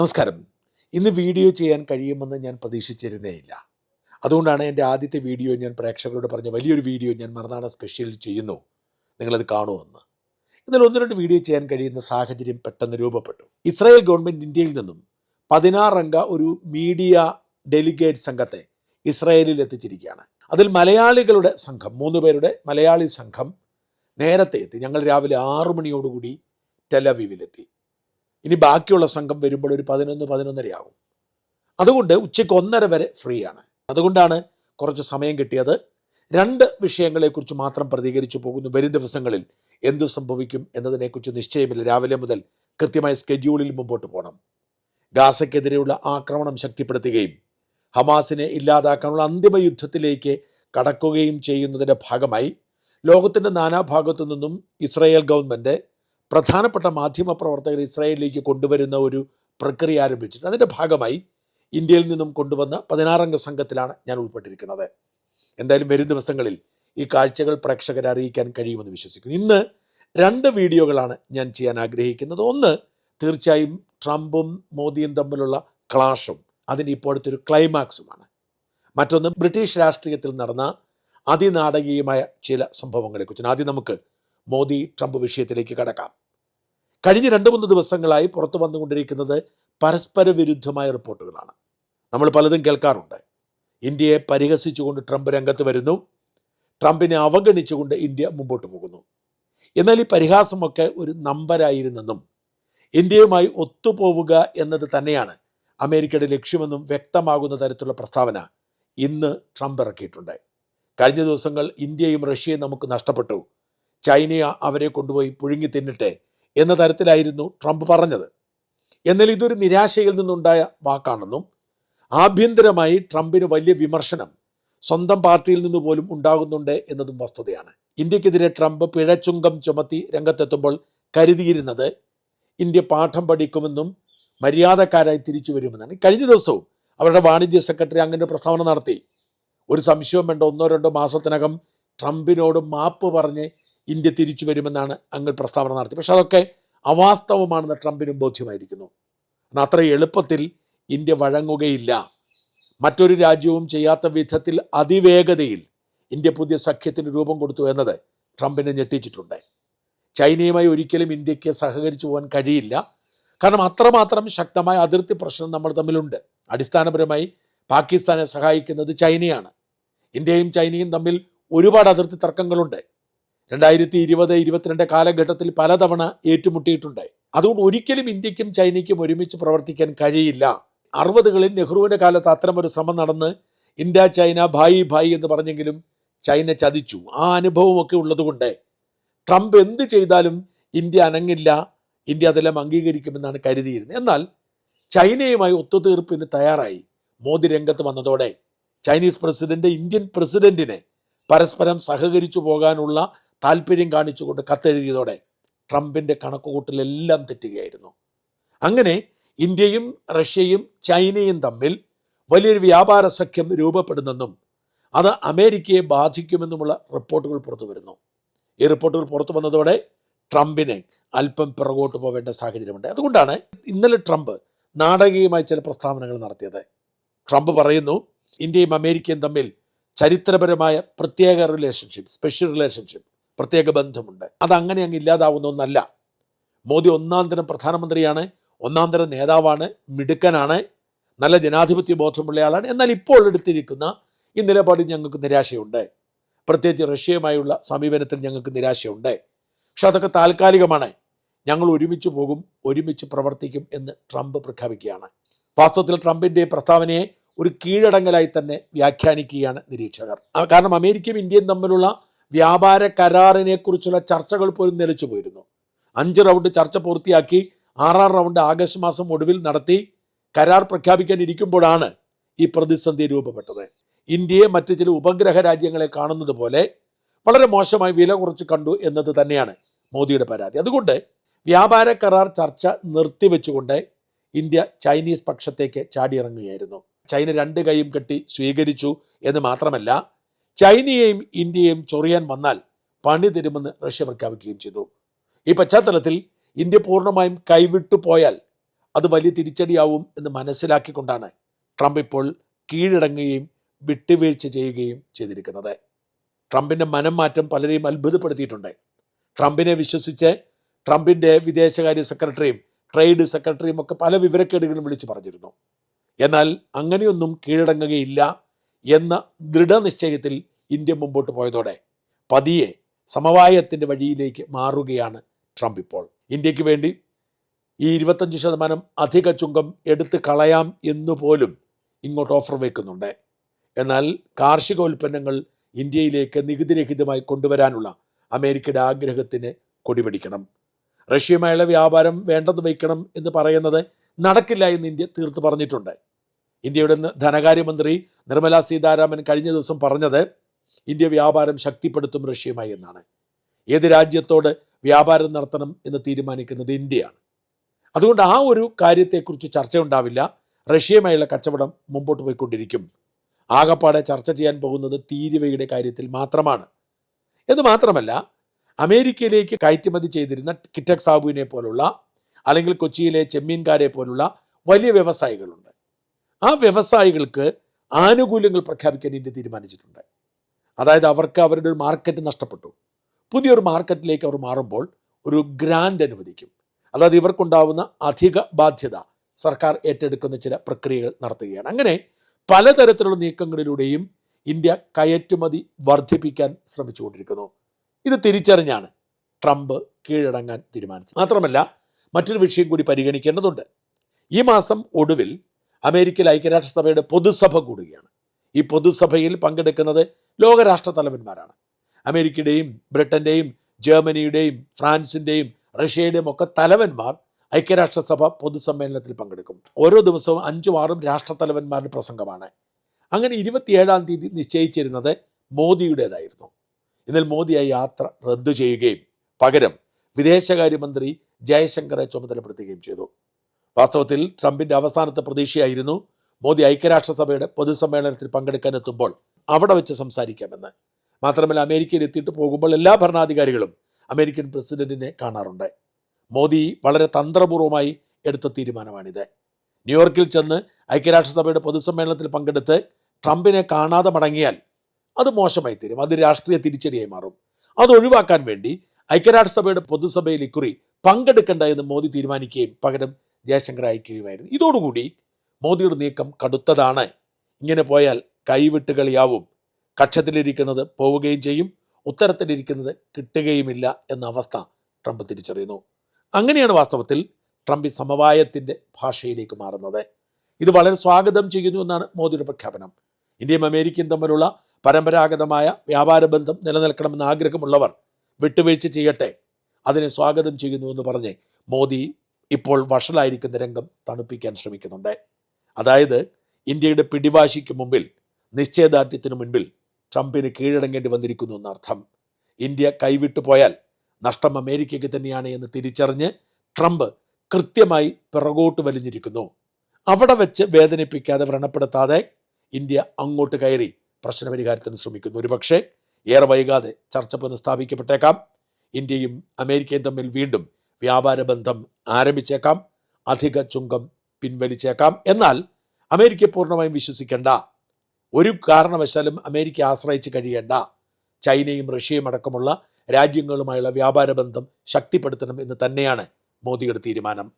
നമസ്കാരം. ഇന്ന് വീഡിയോ ചെയ്യാൻ കഴിയുമെന്ന് ഞാൻ പ്രതീക്ഷിച്ചിരുന്നേയില്ല. അതുകൊണ്ടാണ് എന്റെ ആദ്യത്തെ വീഡിയോ ഞാൻ പ്രേക്ഷകരോട് പറഞ്ഞ വലിയൊരു വീഡിയോ ഞാൻ മറുനാടൻ സ്പെഷ്യൽ ചെയ്യുന്നു. നിങ്ങളത് കാണുമെന്ന്. എന്നാൽ ഒന്ന് രണ്ട് വീഡിയോ ചെയ്യാൻ കഴിയുന്ന സാഹചര്യം പെട്ടെന്ന് രൂപപ്പെട്ടു. ഇസ്രായേൽ ഗവൺമെന്റ് ഇന്ത്യയിൽ നിന്നും പതിനാറംഗ ഒരു മീഡിയ ഡെലിഗേറ്റ് സംഘത്തെ ഇസ്രായേലിൽ എത്തിച്ചിരിക്കുകയാണ്. അതിൽ മലയാളികളുടെ സംഘം മൂന്ന് പേരുടെ മലയാളി സംഘം നേരത്തെ എത്തി. ഞങ്ങൾ രാവിലെ ആറു മണിയോടുകൂടി ടെലവീവിലെത്തി ഇനി ബാക്കിയുള്ള സംഘം വരുമ്പോൾ ഒരു പതിനൊന്ന് പതിനൊന്നരയാകും. അതുകൊണ്ട് ഉച്ചയ്ക്ക് ഒന്നര വരെ ഫ്രീ ആണ്. അതുകൊണ്ടാണ് കുറച്ച് സമയം കിട്ടിയത്. രണ്ട് വിഷയങ്ങളെക്കുറിച്ച് മാത്രം പ്രതികരിച്ചു പോകുന്നു. വരും ദിവസങ്ങളിൽ എന്തു സംഭവിക്കും എന്നതിനെക്കുറിച്ച് നിശ്ചയമില്ല. രാവിലെ മുതൽ കൃത്യമായ സ്കെഡ്യൂളിൽ മുമ്പോട്ട് പോകണം ഗാസയ്ക്കെതിരെയുള്ള ആക്രമണം ശക്തിപ്പെടുത്തുകയും ഹമാസിനെ ഇല്ലാതാക്കാനുള്ള അന്തിമ യുദ്ധത്തിലേക്ക് കടക്കുകയും ചെയ്യുന്നതിന്റെ ഭാഗമായി ലോകത്തിന്റെ നാനാഭാഗത്തു നിന്നും ഇസ്രായേൽ ഗവൺമെന്റ് പ്രധാനപ്പെട്ട മാധ്യമ പ്രവർത്തകർ ഇസ്രായേലിലേക്ക് കൊണ്ടുവരുന്ന ഒരു പ്രക്രിയ ആരംഭിച്ചിട്ടുണ്ട്. അതിന്റെ ഭാഗമായി ഇന്ത്യയിൽ നിന്നും കൊണ്ടുവന്ന പതിനാറംഗ സംഘത്തിലാണ് ഞാൻ ഉൾപ്പെട്ടിരിക്കുന്നത്. എന്തായാലും വരും ദിവസങ്ങളിൽ ഈ കാഴ്ചകൾ പ്രേക്ഷകരെ അറിയിക്കാൻ കഴിയുമെന്ന് വിശ്വസിക്കുന്നു. ഇന്ന് രണ്ട് വീഡിയോകളാണ് ഞാൻ ചെയ്യാൻ ആഗ്രഹിക്കുന്നത്. ഒന്ന് തീർച്ചയായും ട്രംപും മോദിയും തമ്മിലുള്ള ക്ലാഷും അതിന് ഇപ്പോഴത്തെ ഒരു ക്ലൈമാക്സുമാണ്. മറ്റൊന്ന് ബ്രിട്ടീഷ് രാഷ്ട്രീയത്തിൽ നടന്ന അതിനാടകീയമായ ചില സംഭവങ്ങളെക്കുറിച്ച് ആദ്യം നമുക്ക് മോദി ട്രംപ് വിഷയത്തിലേക്ക് കടക്കാം. കഴിഞ്ഞ രണ്ട് മൂന്ന് ദിവസങ്ങളായി പുറത്തു വന്നുകൊണ്ടിരിക്കുന്നത് പരസ്പര വിരുദ്ധമായ റിപ്പോർട്ടുകളാണ്. നമ്മൾ പലതും കേൾക്കാറുണ്ട്. ഇന്ത്യയെ പരിഹസിച്ചുകൊണ്ട് ട്രംപ് രംഗത്ത് വരുന്നു. ട്രംപിനെ അവഗണിച്ചുകൊണ്ട് ഇന്ത്യ മുമ്പോട്ട് പോകുന്നു. എന്നാൽ ഈ പരിഹാസമൊക്കെ ഒരു നമ്പരായിരുന്നെന്നും ഇന്ത്യയുമായി ഒത്തുപോവുക എന്നത് തന്നെയാണ് അമേരിക്കയുടെ ലക്ഷ്യമെന്നും വ്യക്തമാകുന്ന തരത്തിലുള്ള പ്രസ്താവന ഇന്ന് ട്രംപ് ഇറക്കിയിട്ടുണ്ട്. കഴിഞ്ഞ ദിവസങ്ങൾ ഇന്ത്യയും റഷ്യയും നമുക്ക് നഷ്ടപ്പെട്ടു. ചൈനയെ അവരെ കൊണ്ടുപോയി പുഴുങ്ങി തിന്നിട്ടെ എന്ന തരത്തിലായിരുന്നു ട്രംപ് പറഞ്ഞത്. എന്നാൽ ഇതൊരു നിരാശയിൽ നിന്നുണ്ടായ വാക്കാണെന്നും ആഭ്യന്തരമായി ട്രംപിന് വലിയ വിമർശനം സ്വന്തം പാർട്ടിയിൽ നിന്ന് പോലും ഉണ്ടാകുന്നുണ്ട് എന്നതും വസ്തുതയാണ്. ഇന്ത്യക്കെതിരെ ട്രംപ് പിഴച്ചുങ്കം ചുമത്തി രംഗത്തെത്തുമ്പോൾ കരുതിയിരുന്നത് ഇന്ത്യ പാഠം പഠിക്കുമെന്നും മര്യാദക്കാരായി തിരിച്ചു വരുമെന്നാണ്. കഴിഞ്ഞ ദിവസവും അവരുടെ വാണിജ്യ സെക്രട്ടറി അങ്ങനെ പ്രസ്താവന നടത്തി. ഒരു സംശയം വേണ്ട ഒന്നോ രണ്ടോ മാസത്തിനകം ട്രംപിനോട് മാപ്പ് പറഞ്ഞ് ഇന്ത്യ തിരിച്ചു വരുമെന്നാണ് അങ്ങ് പ്രസ്താവന നടത്തി പക്ഷെ അതൊക്കെ അവാസ്തവമാണെന്ന് ട്രംപിനും ബോധ്യമായിരിക്കുന്നു. എന്നാൽ അത്ര എളുപ്പത്തിൽ ഇന്ത്യ വഴങ്ങുകയില്ല. മറ്റൊരു രാജ്യവും ചെയ്യാത്ത വിധത്തിൽ അതിവേഗതയിൽ ഇന്ത്യ പുതിയ സഖ്യത്തിന് രൂപം കൊടുത്തു എന്നത് ട്രംപിനെ ഞെട്ടിച്ചിട്ടുണ്ട്. ചൈനയുമായി ഒരിക്കലും ഇന്ത്യയ്ക്ക് സഹകരിച്ചു പോകാൻ കഴിയില്ല. കാരണം അത്രമാത്രം ശക്തമായ അതിർത്തി പ്രശ്നം നമ്മൾ തമ്മിലുണ്ട്. അടിസ്ഥാനപരമായി പാകിസ്ഥാനെ സഹായിക്കുന്നത് ചൈനയാണ്. ഇന്ത്യയും ചൈനയും തമ്മിൽ ഒരുപാട് അതിർത്തി തർക്കങ്ങളുണ്ട്. രണ്ടായിരത്തി ഇരുപത് ഇരുപത്തിരണ്ട് കാലഘട്ടത്തിൽ പലതവണ ഏറ്റുമുട്ടിയിട്ടുണ്ട്. അതുകൊണ്ട് ഒരിക്കലും ഇന്ത്യക്കും ചൈനയ്ക്കും ഒരുമിച്ച് പ്രവർത്തിക്കാൻ കഴിയില്ല. അറുപതുകളിൽ നെഹ്റുവിന്റെ കാലത്ത് അത്തരമൊരു ശ്രമം നടന്ന് ഇന്ത്യ ചൈന ഭായി ഭായി എന്ന് പറഞ്ഞെങ്കിലും ചൈന ചതിച്ചു. ആ അനുഭവമൊക്കെ ഉള്ളതുകൊണ്ട് ട്രംപ് എന്ത് ചെയ്താലും ഇന്ത്യ അനങ്ങില്ല ഇന്ത്യ അതെല്ലാം അംഗീകരിക്കുമെന്നാണ് കരുതിയിരുന്നത്. എന്നാൽ ചൈനയുമായി ഒത്തുതീർപ്പിന് തയ്യാറായി മോദി രംഗത്ത് വന്നതോടെ ചൈനീസ് പ്രസിഡന്റ് ഇന്ത്യൻ പ്രസിഡന്റിനെ പരസ്പരം സഹകരിച്ചു പോകാനുള്ള താല്പര്യം കാണിച്ചുകൊണ്ട് കത്തെഴുതിയതോടെ ട്രംപിന്റെ കണക്കുകൂട്ടലെല്ലാം തെറ്റുകയായിരുന്നു. അങ്ങനെ ഇന്ത്യയും റഷ്യയും ചൈനയും തമ്മിൽ വലിയൊരു വ്യാപാര സഖ്യം രൂപപ്പെടുന്നെന്നും അത് അമേരിക്കയെ ബാധിക്കുമെന്നുമുള്ള റിപ്പോർട്ടുകൾ പുറത്തു വരുന്നു. ഈ റിപ്പോർട്ടുകൾ പുറത്തു വന്നതോടെ ട്രംപിനെ അല്പം പിറകോട്ട് പോവേണ്ട സാഹചര്യമുണ്ട്. അതുകൊണ്ടാണ് ഇന്നലെ ട്രംപ് നാടകീയമായി ചില പ്രസ്താവനകൾ നടത്തിയത്. ട്രംപ് പറയുന്നു ഇന്ത്യയും അമേരിക്കയും തമ്മിൽ ചരിത്രപരമായ പ്രത്യേക റിലേഷൻഷിപ്പ് സ്പെഷ്യൽ റിലേഷൻഷിപ്പ് പ്രത്യേക ബന്ധമുണ്ട്. അതങ്ങനെ അങ്ങ് ഇല്ലാതാവുന്ന ഒന്നല്ല മോദി ഒന്നാം തരം പ്രധാനമന്ത്രിയാണ് ഒന്നാം തരം നേതാവാണ് മിടുക്കനാണ് നല്ല ജനാധിപത്യ ബോധമുള്ള ആളാണ്. എന്നാൽ ഇപ്പോൾ എടുത്തിരിക്കുന്ന ഈ നിലപാടിൽ ഞങ്ങൾക്ക് നിരാശയുണ്ട്. പ്രത്യേകിച്ച് റഷ്യയുമായുള്ള സമീപനത്തിൽ ഞങ്ങൾക്ക് നിരാശയുണ്ട്. പക്ഷെ അതൊക്കെ താൽക്കാലികമാണ്. ഞങ്ങൾ ഒരുമിച്ച് പോകും ഒരുമിച്ച് പ്രവർത്തിക്കും എന്ന് ട്രംപ് പ്രഖ്യാപിക്കുകയാണ്. വാസ്തവത്തിൽ ട്രംപിന്റെ പ്രസ്താവനയെ ഒരു കീഴടങ്ങലായി തന്നെ വ്യാഖ്യാനിക്കുകയാണ് നിരീക്ഷകർ. കാരണം അമേരിക്കയും ഇന്ത്യയും തമ്മിലുള്ള വ്യാപാര കരാറിനെ കുറിച്ചുള്ള ചർച്ചകൾ പോലും നിലച്ചു പോയിരുന്നു. അഞ്ച് റൗണ്ട് ചർച്ച പൂർത്തിയാക്കി ആറാം റൗണ്ട് ആഗസ്റ്റ് മാസം ഒടുവിൽ നടത്തി കരാർ പ്രഖ്യാപിക്കാനിരിക്കുമ്പോഴാണ് ഈ പ്രതിസന്ധി രൂപപ്പെട്ടത്. ഇന്ത്യയെ മറ്റു ചില ഉപഗ്രഹ രാജ്യങ്ങളെ കാണുന്നത് പോലെ വളരെ മോശമായി വില കുറച്ച് കണ്ടു എന്നത് തന്നെയാണ് മോദിയുടെ പരാതി. അതുകൊണ്ട് വ്യാപാര കരാർ ചർച്ച നിർത്തിവെച്ചുകൊണ്ട് ഇന്ത്യ ചൈനീസ് പക്ഷത്തേക്ക് ചാടിയിറങ്ങുകയായിരുന്നു. ചൈന രണ്ട് കൈയും കെട്ടി സ്വീകരിച്ചു എന്ന് മാത്രമല്ല ചൈനയെയും ഇന്ത്യയെയും ചൊറിയാൻ വന്നാൽ പണി തരുമെന്ന് റഷ്യ പ്രഖ്യാപിക്കുകയും ചെയ്തു. ഈ പശ്ചാത്തലത്തിൽ ഇന്ത്യ പൂർണമായും കൈവിട്ടു പോയാൽ അത് വലിയ തിരിച്ചടിയാവും എന്ന് മനസ്സിലാക്കിക്കൊണ്ടാണ് ട്രംപ് ഇപ്പോൾ കീഴടങ്ങുകയും വിട്ടുവീഴ്ച ചെയ്യുകയും ചെയ്തിരിക്കുന്നത്. ട്രംപിന്റെ മനം മാറ്റം പലരെയും അത്ഭുതപ്പെടുത്തിയിട്ടുണ്ട്. ട്രംപിനെ വിശ്വസിച്ച് ട്രംപിന്റെ വിദേശകാര്യ സെക്രട്ടറിയും ട്രേഡ് സെക്രട്ടറിയും ഒക്കെ പല വിവരക്കേടുകളും വിളിച്ചു പറഞ്ഞിരുന്നു. എന്നാൽ അങ്ങനെയൊന്നും കീഴടങ്ങുകയില്ല എന്ന ദൃഢനിശ്ചയത്തിൽ ഇന്ത്യ മുമ്പോട്ട് പോയതോടെ പതിയെ സമവായത്തിന്റെ വഴിയിലേക്ക് മാറുകയാണ് ട്രംപ് ഇപ്പോൾ. ഇന്ത്യയ്ക്ക് വേണ്ടി ഈ ഇരുപത്തഞ്ച് ശതമാനം അധിക ചുങ്കം എടുത്തു കളയാം എന്നുപോലും ഇങ്ങോട്ട് ഓഫർ വയ്ക്കുന്നുണ്ട് എന്നാൽ കാർഷിക ഉൽപ്പന്നങ്ങൾ ഇന്ത്യയിലേക്ക് നികുതിരഹിതമായി കൊണ്ടുവരാനുള്ള അമേരിക്കയുടെ ആഗ്രഹത്തിന് കൊടിപിടിക്കണം റഷ്യയുമായുള്ള വ്യാപാരം വേണ്ടെന്ന് വയ്ക്കണം എന്ന് പറയുന്നത് നടക്കില്ല എന്ന് ഇന്ത്യ തീർത്ത് പറഞ്ഞിട്ടുണ്ട്. ഇന്ത്യയുടെ ധനകാര്യമന്ത്രി നിർമ്മല സീതാരാമൻ കഴിഞ്ഞ ദിവസം പറഞ്ഞത് ഇന്ത്യ വ്യാപാരം ശക്തിപ്പെടുത്തും റഷ്യയുമായി എന്നാണ്. ഏത് രാജ്യത്തോട് വ്യാപാരം നടത്തണം എന്ന് തീരുമാനിക്കുന്നത് ഇന്ത്യയാണ്. അതുകൊണ്ട് ആ ഒരു കാര്യത്തെക്കുറിച്ച് ചർച്ച ഉണ്ടാവില്ല റഷ്യയുമായുള്ള കച്ചവടം മുമ്പോട്ട് പോയിക്കൊണ്ടിരിക്കും. ആകപ്പാടെ ചർച്ച ചെയ്യാൻ പോകുന്നത് തീരുവയുടെ കാര്യത്തിൽ മാത്രമാണ്. എന്ന് മാത്രമല്ല അമേരിക്കയിലേക്ക് കയറ്റുമതി ചെയ്തിരുന്ന കിറ്റക് സാബുവിനെ പോലുള്ള അല്ലെങ്കിൽ കൊച്ചിയിലെ ചെമ്മീൻകാരെ പോലുള്ള വലിയ വ്യവസായികളുണ്ട്. ആ വ്യവസായികൾക്ക് ആനുകൂല്യങ്ങൾ പ്രഖ്യാപിക്കാൻ ഇന്ത്യ തീരുമാനിച്ചിട്ടുണ്ട്. അതായത് അവർക്ക് അവരുടെ ഒരു മാർക്കറ്റ് നഷ്ടപ്പെട്ടു. പുതിയൊരു മാർക്കറ്റിലേക്ക് അവർ മാറുമ്പോൾ ഒരു ഗ്രാൻഡ് അനുവദിക്കും. അതായത് ഇവർക്കുണ്ടാവുന്ന അധിക ബാധ്യത സർക്കാർ ഏറ്റെടുക്കുന്ന ചില പ്രക്രിയകൾ നടത്തുകയാണ്. അങ്ങനെ പലതരത്തിലുള്ള നീക്കങ്ങളിലൂടെയും ഇന്ത്യ കയറ്റുമതി വർദ്ധിപ്പിക്കാൻ ശ്രമിച്ചുകൊണ്ടിരിക്കുന്നു. ഇത് തിരിച്ചറിഞ്ഞാണ് ട്രംപ് കീഴടങ്ങാൻ തീരുമാനിച്ചത്. മാത്രമല്ല മറ്റൊരു വിഷയം കൂടി പരിഗണിക്കേണ്ടതുണ്ട്. ഈ മാസം ഒടുവിൽ അമേരിക്കയിൽ ഐക്യരാഷ്ട്രസഭയുടെ പൊതുസഭ കൂടുകയാണ്. ഈ പൊതുസഭയിൽ പങ്കെടുക്കുന്നത് ലോകരാഷ്ട്ര തലവന്മാരാണ് അമേരിക്കയുടെയും ബ്രിട്ടന്റെയും ജർമ്മനിയുടെയും ഫ്രാൻസിന്റെയും റഷ്യയുടെയും ഒക്കെ തലവന്മാർ ഐക്യരാഷ്ട്രസഭ പൊതുസമ്മേളനത്തിൽ പങ്കെടുക്കും. ഓരോ ദിവസവും അഞ്ചും ആറും രാഷ്ട്ര തലവന്മാരുടെ പ്രസംഗമാണ്. അങ്ങനെ ഇരുപത്തിയേഴാം തീയതി നിശ്ചയിച്ചിരുന്നത് മോദിയുടേതായിരുന്നു. എന്നാൽ മോദി ആ യാത്ര റദ്ദു ചെയ്യുകയും പകരം വിദേശകാര്യമന്ത്രി ജയശങ്കറെ ചുമതലപ്പെടുത്തുകയും ചെയ്തു. വാസ്തവത്തിൽ ട്രംപിന്റെ അവസാനത്തെ പ്രതീക്ഷയായിരുന്നു മോദി ഐക്യരാഷ്ട്രസഭയുടെ പൊതുസമ്മേളനത്തിൽ പങ്കെടുക്കാൻ എത്തുമ്പോൾ അവിടെ വെച്ച് സംസാരിക്കാമെന്ന്. മാത്രമല്ല അമേരിക്കയിൽ എത്തിയിട്ട് പോകുമ്പോൾ എല്ലാ ഭരണാധികാരികളും അമേരിക്കൻ പ്രസിഡന്റിനെ കാണാറുണ്ട്. മോദി വളരെ തന്ത്രപൂർവമായി എടുത്ത തീരുമാനമാണിത്. ന്യൂയോർക്കിൽ ചെന്ന് ഐക്യരാഷ്ട്രസഭയുടെ പൊതുസമ്മേളനത്തിൽ പങ്കെടുത്ത് ട്രംപിനെ കാണാതെ മടങ്ങിയാൽ അത് മോശമായി തീരും. അത് രാഷ്ട്രീയ തിരിച്ചടിയായി മാറും. അത് ഒഴിവാക്കാൻ വേണ്ടി ഐക്യരാഷ്ട്രസഭയുടെ പൊതുസഭയിൽ ഇക്കുറി പങ്കെടുക്കേണ്ട എന്ന് മോദി തീരുമാനിക്കുകയും പകരം ജയശങ്കർ അയക്കുകയുമായിരുന്നു. ഇതോടുകൂടി മോദിയുടെ നീക്കം കടുത്തതാണ്. ഇങ്ങനെ പോയാൽ കൈവിട്ട് കളിയാവും. കക്ഷത്തിലിരിക്കുന്നത് പോവുകയും ചെയ്യും. ഉത്തരത്തിലിരിക്കുന്നത് കിട്ടുകയുമില്ല എന്ന അവസ്ഥ ട്രംപ് തിരിച്ചറിയുന്നു. അങ്ങനെയാണ് വാസ്തവത്തിൽ ട്രംപ് ഈ സമവായത്തിന്റെ ഭാഷയിലേക്ക് മാറുന്നത്. ഇത് വളരെ സ്വാഗതം ചെയ്യുന്നു എന്നാണ് മോദിയുടെ പ്രഖ്യാപനം. ഇന്ത്യയും അമേരിക്കയും തമ്മിലുള്ള പരമ്പരാഗതമായ വ്യാപാര ബന്ധം നിലനിൽക്കണമെന്ന് ആഗ്രഹമുള്ളവർ വിട്ടുവീഴ്ച ചെയ്യട്ടെ. അതിനെ സ്വാഗതം ചെയ്യുന്നു എന്ന് പറഞ്ഞ് മോദി ഇപ്പോൾ വഷളായിരിക്കുന്ന രംഗം തണുപ്പിക്കാൻ ശ്രമിക്കുന്നുണ്ട്. അതായത് ഇന്ത്യയുടെ പിടിവാശിക്ക് മുമ്പിൽ നിശ്ചയദാർഢ്യത്തിനു മുൻപിൽ ട്രംപിന് കീഴടങ്ങേണ്ടി വന്നിരിക്കുന്നു എന്നർത്ഥം. ഇന്ത്യ കൈവിട്ടു പോയാൽ നഷ്ടം അമേരിക്കയ്ക്ക് തന്നെയാണ് എന്ന് തിരിച്ചറിഞ്ഞ് ട്രംപ് കൃത്യമായി പിറകോട്ട് വലിഞ്ഞിരിക്കുന്നു. അവിടെ വെച്ച് വേദനിപ്പിക്കാതെ വ്രണപ്പെടുത്താതെ ഇന്ത്യ അങ്ങോട്ട് കയറി പ്രശ്നപരിഹാരത്തിന് ശ്രമിക്കുന്നു. ഒരുപക്ഷെ ഏറെ വൈകാതെ ചർച്ച പുനഃസ്ഥാപിക്കപ്പെട്ടേക്കാം ഇന്ത്യയും അമേരിക്കയും തമ്മിൽ വീണ്ടും വ്യാപാര ബന്ധം ആരംഭിച്ചേക്കാം. അധിക ചുങ്കം പിൻവലിച്ചേക്കാം. എന്നാൽ അമേരിക്ക പൂർണമായും വിശ്വസിക്കേണ്ട. ഒരു കാരണവശാലും അമേരിക്ക ആശ്രയിച്ച് കഴിയേണ്ട. ചൈനയും റഷ്യയും അടക്കമുള്ള രാജ്യങ്ങളുമായുള്ള വ്യാപാര ബന്ധം ശക്തിപ്പെടുത്തണം എന്ന് തന്നെയാണ് മോദിയുടെ തീരുമാനം.